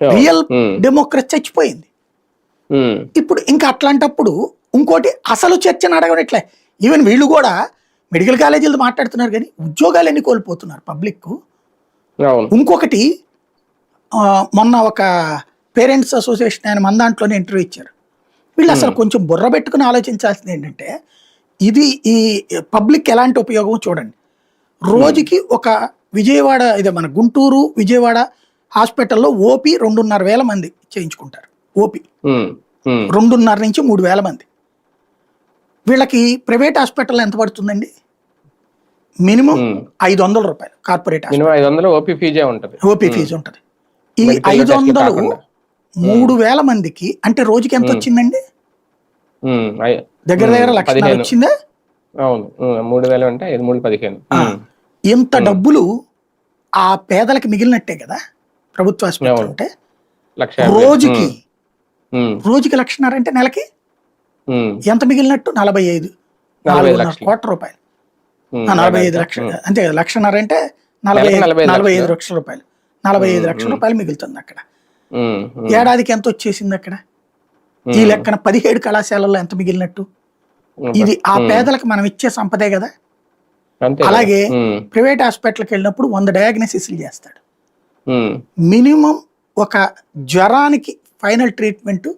Real. Democracy చచ్చిపోయింది. ఇప్పుడు ఇంకా అట్లాంటప్పుడు ఇంకోటి అసలు చర్చను అడగట్లే ఈవెన్ వీళ్ళు కూడా మెడికల్ కాలేజీలతో మాట్లాడుతున్నారు కానీ ఉద్యోగాలు ఎన్ని కోల్పోతున్నారు పబ్లిక్ ఇంకొకటి మొన్న ఒక పేరెంట్స్ అసోసియేషన్ ఆయన మన దాంట్లోనే ఇంటర్వ్యూ ఇచ్చారు. వీళ్ళు అసలు కొంచెం బుర్ర పెట్టుకుని ఆలోచించాల్సింది ఏంటంటే ఇది ఈ పబ్లిక్ ఎలాంటి ఉపయోగం చూడండి. రోజుకి ఒక విజయవాడ ఇది మన గుంటూరు విజయవాడ హాస్పిటల్లో ఓపీ రెండున్నర వేల మంది చేయించుకుంటారు. ఓపీ. రెండున్నర నుంచి మూడు వేల మంది. వీళ్ళకి ప్రైవేట్ హాస్పిటల్ ఎంత పడుతుందండి? మినిమం. ఐదు వందల రూపాయలు కార్పొరేట్ ఐదు వందలు ఓపీ ఫీజే ఉంటది. ఓపీ ఫీజు ఉంటుంది. ఈ ఐదు వందలు. మూడు వేల మందికి అంటే రోజుకి ఎంత వచ్చిందండి? దగ్గర దగ్గర లక్ష. వచ్చిందా? అవును మూడు వేలు అంటే ఐదు మూడు పదిహేను. ఇంత డబ్బులు ఆ పేదలకు మిగిలినట్టే కదా? ప్రభుత్వ లక్ష యాభై. రోజుకి. రోజుకి లక్షన్నర అంటే నెలకి ఎంత మిగిలినట్టు? నలభై ఐదు. నాలుగున్నర. కోట్ల రూపాయలు. నలభై ఐదు లక్షలు అంతే కదా లక్షన్నర అంటే నలభై నలభై ఐదు లక్షలు. రూపాయలు. నలభై ఐదు లక్షల రూపాయలు మిగులుతుంది అక్కడ. ఏడాదికి ఎంత వచ్చేసింది అక్కడ? ఈ లెక్కన పదిహేడు కళాశాలల్లో ఎంత మిగిలినట్టు? ఇది ఆ పేదలకు మనం ఇచ్చే సంపదే కదా. అలాగే ప్రైవేట్ హాస్పిటల్కి వెళ్ళినప్పుడు వంద డయాగ్నోసిస్లు చేస్తాడు. Hmm. మినిమం ఒక జ్వరానికి ఫైనల్ ట్రీట్మెంట్